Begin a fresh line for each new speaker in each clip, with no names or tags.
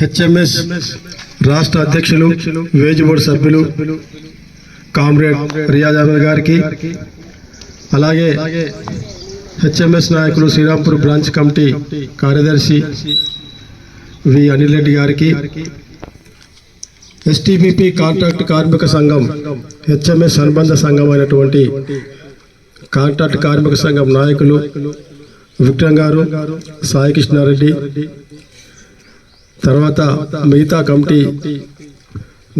HMS రాష్ట్ర అధ్యక్షులు wage board సభ్యులు కామ్రేడ్ రియాజ్ అహ్మద్ గారికి అలాగే హెచ్ఎంఎస్ నాయకులు శ్రీరాంపూర్ బ్రాంచ్ కమిటీ కార్యదర్శి వి అనిల్ రెడ్డి గారికి ఎస్టీబీపీ కాంట్రాక్ట్ కార్మిక సంఘం హెచ్ఎంఎస్ అనుబంధ సంఘం అయినటువంటి కాంట్రాక్ట్ కార్మిక సంఘం నాయకులు విక్రమ్ గారు సాయి కృష్ణారెడ్డి తర్వాత మిగతా కమిటీ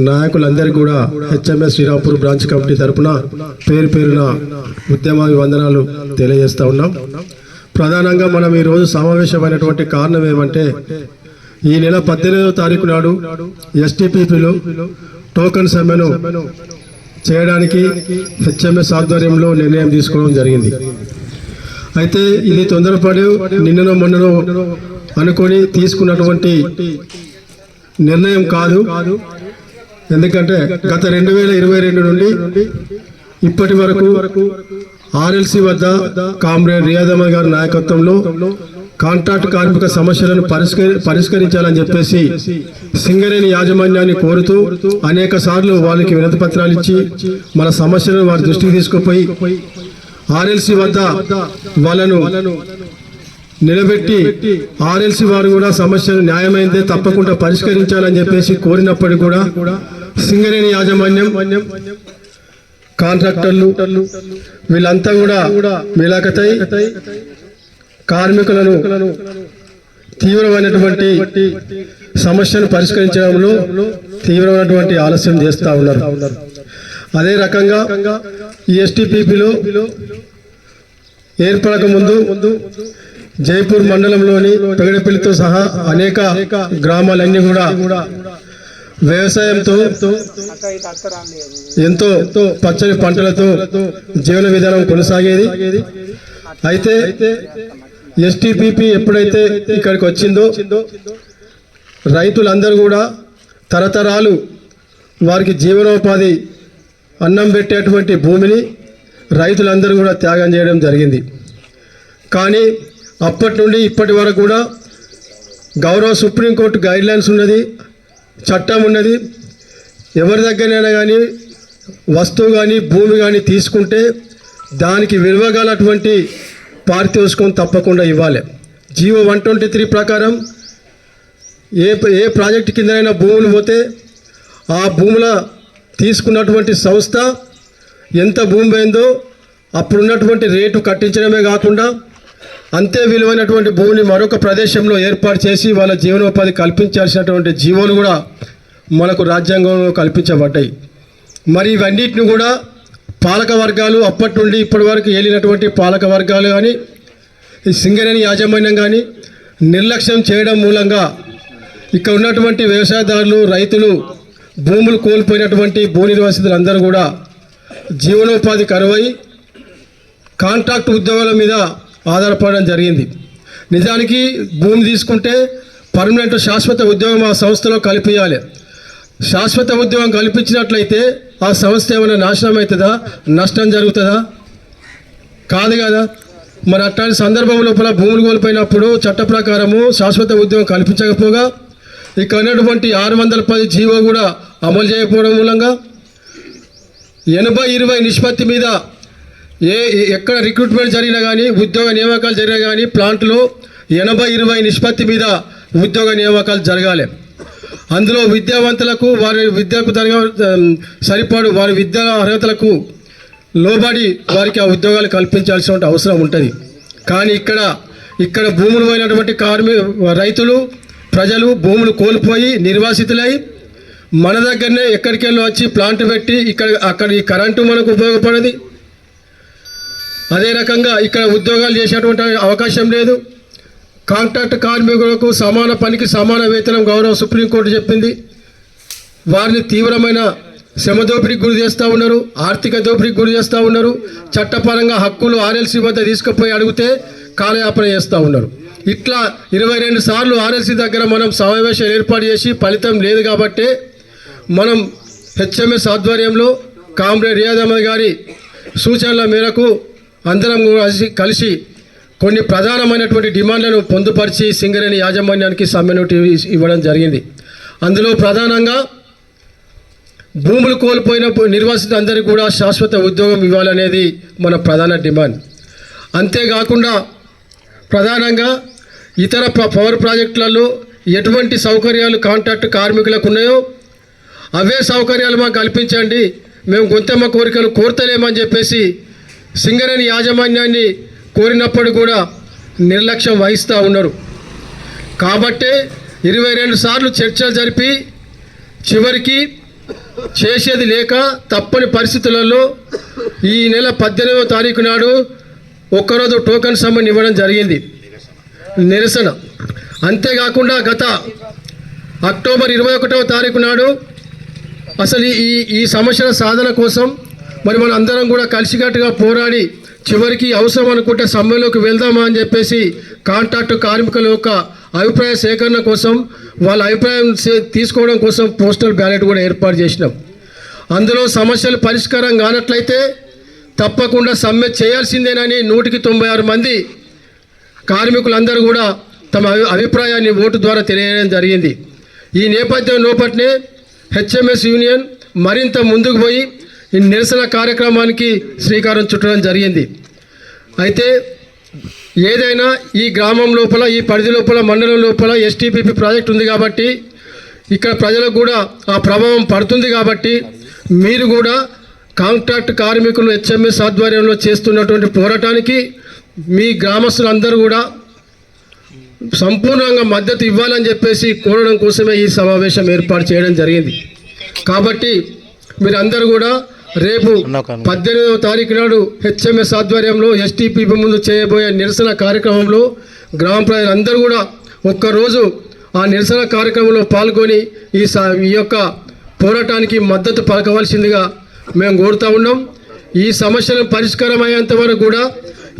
నాయకులందరికీ కూడా హెచ్ఎంఎస్ శ్రీరాంపూర్ బ్రాంచ్ కమిటీ తరపున పేరు పేరున ఉద్యమాభివందనాలు తెలియజేస్తా ఉన్నాం. ప్రధానంగా మనం ఈరోజు సమావేశమైనటువంటి కారణం ఏమంటే ఈ నెల పద్దెనిమిదవ తారీఖు నాడు ఎస్టీపీపీలో టోకన్ సమ్మెను చేయడానికి హెచ్ఎంఎస్ ఆధ్వర్యంలో నిర్ణయం తీసుకోవడం జరిగింది. అయితే ఇది తొందరపడి నిన్ననో మొన్ననో అనుకొని తీసుకున్నటువంటి నిర్ణయం కాదు. ఎందుకంటే గత రెండు వేల ఇరవై రెండు నుండి ఇప్పటి వరకు ఆర్ఎల్సి వద్ద కామ్రేడ్ రియాదమ్మ గారి నాయకత్వంలో కాంట్రాక్ట్ కార్మిక సమస్యలను పరిష్కరి పరిష్కరించాలని చెప్పేసి సింగరేణి యాజమాన్యాన్ని కోరుతూ అనేక సార్లు వాళ్ళకి వినతి పత్రాలు ఇచ్చి మన సమస్యలను వారి దృష్టికి తీసుకుపోయి ఆర్ఎల్సి వద్ద వాళ్ళను నిలబెట్టి ఆర్ఎల్సీ వారు కూడా సమస్యను న్యాయమైందే తప్పకుండా పరిష్కరించాలని చెప్పేసి కోరినప్పటికీ కూడా సింగరేణి యాజమాన్యం కాంట్రాక్టర్లు వీళ్ళంతా కూడా మిలాకతై కార్మికులను తీవ్రమైనటువంటి సమస్యను పరిష్కరించడంలో తీవ్రమైనటువంటి ఆలస్యం చేస్తూ ఉన్నారు. అదే రకంగా ఈ ఎస్టీపీపీలో ఏర్పడక ముందు జైపూర్ మండలంలోని పెగడపల్లితో సహా అనేక గ్రామాలన్నీ కూడా వ్యవసాయంతో ఎంతో పచ్చని పంటలతో జీవన విధానం కొనసాగేది. అయితే ఎస్టీపీపీ ఎప్పుడైతే ఇక్కడికి వచ్చిందో రైతులందరూ కూడా తరతరాలు వారికి జీవనోపాధి అన్నం పెట్టేటువంటి భూమిని రైతులందరూ కూడా త్యాగం చేయడం జరిగింది. కానీ అప్పటి నుండి ఇప్పటి వరకు కూడా గౌరవ సుప్రీంకోర్టు గైడ్లైన్స్ ఉన్నది చట్టం ఉన్నది. ఎవరి దగ్గరైనా కానీ వస్తువు కానీ భూమి కానీ తీసుకుంటే దానికి విలువగలటువంటి పారితోషికం తప్పకుండా ఇవ్వాలి. జీవో వన్ ట్వంటీ త్రీ ప్రకారం ఏ ఏ ప్రాజెక్ట్ కిందనైనా భూములు పోతే ఆ భూముల తీసుకున్నటువంటి సంస్థ ఎంత భూమి పోయిందో అప్పుడున్నటువంటి రేటు కట్టించడమే కాకుండా అంతే విలువైనటువంటి భూమిని మరొక ప్రదేశంలో ఏర్పాటు చేసి వాళ్ళ జీవనోపాధి కల్పించాల్సినటువంటి జీవోలు కూడా మనకు రాజ్యాంగంలో కల్పించబడ్డాయి. మరి ఇవన్నిటిని కూడా పాలక వర్గాలు అప్పటి నుండి ఇప్పటి వరకు ఏలినటువంటి పాలక వర్గాలు కానీ ఈ సింగరేణి యాజమాన్యం కానీ నిర్లక్ష్యం చేయడం మూలంగా ఇక్కడ ఉన్నటువంటి వ్యవసాయదారులు రైతులు భూములు కోల్పోయినటువంటి భూ నిర్వాసితులు అందరూ కూడా జీవనోపాధి కరువై కాంట్రాక్ట్ ఉద్యోగాల మీద ఆధారపడడం జరిగింది. నిజానికి భూమి తీసుకుంటే పర్మనెంట్ శాశ్వత ఉద్యోగం ఆ సంస్థలో కల్పించాలి. శాశ్వత ఉద్యోగం కల్పించినట్లయితే ఆ సంస్థ ఏమైనా నాశనం అవుతుందా? నష్టం జరుగుతుందా? కాదు కదా. మరి అట్లాంటి సందర్భం లోపల భూములు కోల్పోయినప్పుడు చట్ట ప్రకారము శాశ్వత ఉద్యోగం కల్పించకపోగా ఇక్కడ ఉన్నటువంటి ఆరు వందల పది జీవో కూడా అమలు చేయకపోవడం మూలంగా ఎనభై ఇరవై నిష్పత్తి మీద ఏ ఏ- ఎక్కడ రిక్రూట్మెంట్ జరిగినా కానీ ఉద్యోగ నియామకాలు జరిగినా కానీ ప్లాంట్లో ఎనభై ఇరవై నిష్పత్తి మీద ఉద్యోగ నియామకాలు జరగాలి. అందులో విద్యావంతులకు వారి విద్యకు తరగ సరిపడు వారి విద్యా అర్హతలకు లోబడి వారికి ఆ ఉద్యోగాలు కల్పించాల్సిన అవసరం ఉంటుంది. కానీ ఇక్కడ ఇక్కడ భూములు పోయినటువంటి కార్మి రైతులు ప్రజలు భూములు కోల్పోయి నిర్వాసితులై మన దగ్గరనే ఎక్కడికెళ్ళి వచ్చి ప్లాంట్ పెట్టి ఇక్కడ అక్కడ ఈ కరెంటు మనకు ఉపయోగపడది. అదే రకంగా ఇక్కడ ఉద్యోగాలు చేసేటువంటి అవకాశం లేదు. కాంట్రాక్ట్ కార్మికులకు సమాన పనికి సమాన వేతనం గౌరవ సుప్రీంకోర్టు చెప్పింది. వారిని తీవ్రమైన శ్రమ దోపిడీకి గురి చేస్తూ ఉన్నారు. ఆర్థిక దోపిడీకి గురి చేస్తూ ఉన్నారు. చట్టపరంగా హక్కులు ఆర్ఎల్సీ వద్ద తీసుకుపోయి అడిగితే కాలయాపన చేస్తూ ఉన్నారు. ఇట్లా ఇరవై రెండు సార్లు ఆర్ఎల్సీ దగ్గర మనం సమావేశం ఏర్పాటు చేసి ఫలితం లేదు కాబట్టే మనం హెచ్ఎంఎస్ ఆధ్వర్యంలో కామ్రేడ్ రియాజ్ అహ్మద్ గారి సూచనల మేరకు అందరం కలిసి కలిసి కొన్ని ప్రధానమైనటువంటి డిమాండ్లను పొందుపరిచి సింగరేణి యాజమాన్యానికి సమ్మె ఇవ్వడం జరిగింది. అందులో ప్రధానంగా భూములు కోల్పోయిన నిర్వాసితులందరికీ కూడా శాశ్వత ఉద్యోగం ఇవ్వాలనేది మన ప్రధాన డిమాండ్. అంతేకాకుండా ప్రధానంగా ఇతర పవర్ ప్రాజెక్టులలో ఎటువంటి సౌకర్యాలు కాంట్రాక్ట్ కార్మికులకు ఉన్నాయో అవే సౌకర్యాలు మాకు కల్పించండి. మేము గొంతెమ్మ కోరికలు కోరతలేమని చెప్పేసి సింగరేణి యాజమాన్యాన్ని కోరినప్పుడు కూడా నిర్లక్ష్యం వహిస్తూ ఉన్నారు. కాబట్టే ఇరవై రెండు సార్లు చర్చలు జరిపి చివరికి చేసేది లేక తప్పని పరిస్థితులలో ఈ నెల పద్దెనిమిదవ తారీఖు నాడు ఒక్కరోజు టోకన్ సమ్మని ఇవ్వడం జరిగింది. నిరసన. అంతేకాకుండా గత అక్టోబర్ ఇరవై ఒకటవ తారీఖు నాడు అసలు ఈ ఈ సమస్యల సాధన కోసం మరి మన అందరం కూడా కలిసికట్టుగా పోరాడి చివరికి అవసరం అనుకుంటే సమ్మెలోకి వెళ్దామా అని చెప్పేసి కాంట్రాక్టు కార్మికుల యొక్క అభిప్రాయ సేకరణ కోసం వాళ్ళ అభిప్రాయం సే- తీసుకోవడం కోసం పోస్టల్ బ్యాలెట్ కూడా ఏర్పాటు చేసినాం. అందులో సమస్యలు పరిష్కారం కానట్లయితే తప్పకుండా సమ్మె చేయాల్సిందేనని నూటికి తొంభై ఆరు మంది కార్మికులందరూ కూడా తమ అభి- అభిప్రాయాన్ని ఓటు ద్వారా తెలియడం జరిగింది. ఈ నేపథ్యం లోపట్నే హెచ్ఎంఎస్ యూనియన్ మరింత ముందుకు పోయి నిరసన కార్యక్రమానికి శ్రీకారం చుట్టడం జరిగింది. అయితే ఏదైనా ఈ గ్రామం లోపల ఈ పరిధి లోపల మండలం లోపల ఎస్టీపీపీ ప్రాజెక్ట్ ఉంది కాబట్టి ఇక్కడ ప్రజలకు కూడా ఆ ప్రభావం పడుతుంది కాబట్టి మీరు కూడా కాంట్రాక్ట్ కార్మికులు హెచ్ఎంఎస్ ఆధ్వర్యంలో చేస్తున్నటువంటి పోరాటానికి మీ గ్రామస్తులందరూ కూడా సంపూర్ణంగా మద్దతు ఇవ్వాలని చెప్పేసి కోరడం కోసమే ఈ సమావేశం ఏర్పాటు చేయడం జరిగింది. కాబట్టి మీరందరూ కూడా రేపు పద్దెనిమిదవ తారీఖు నాడు హెచ్ఎంఎస్ ఆధ్వర్యంలో ఎస్టీపీపీ ముందు చేయబోయే నిరసన కార్యక్రమంలో గ్రామ ప్రజలందరూ కూడా ఒక్కరోజు ఆ నిరసన కార్యక్రమంలో పాల్గొని ఈ ఈ యొక్క పోరాటానికి మద్దతు పలకవలసిందిగా మేము కోరుతా ఉన్నాం. ఈ సమస్యలను పరిష్కారం అయ్యేంత వరకు కూడా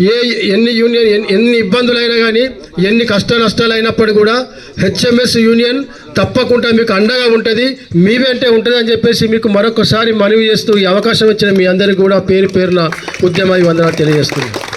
ఏ ఎన్ని యూనియన్ ఎన్ని- ఇబ్బందులైనా కానీ ఎన్ని కష్ట నష్టాలు అయినప్పటికీ కూడా హెచ్ఎంఎస్ యూనియన్ తప్పకుండా మీకు అండగా ఉంటుంది మీ వెంటే ఉంటుంది అని చెప్పేసి మీకు మరొకసారి మనవి చేస్తూ ఈ అవకాశం ఇచ్చిన మీ అందరికీ కూడా పేరు పేరున ఉద్యమ వందనాలు తెలియజేస్తుంది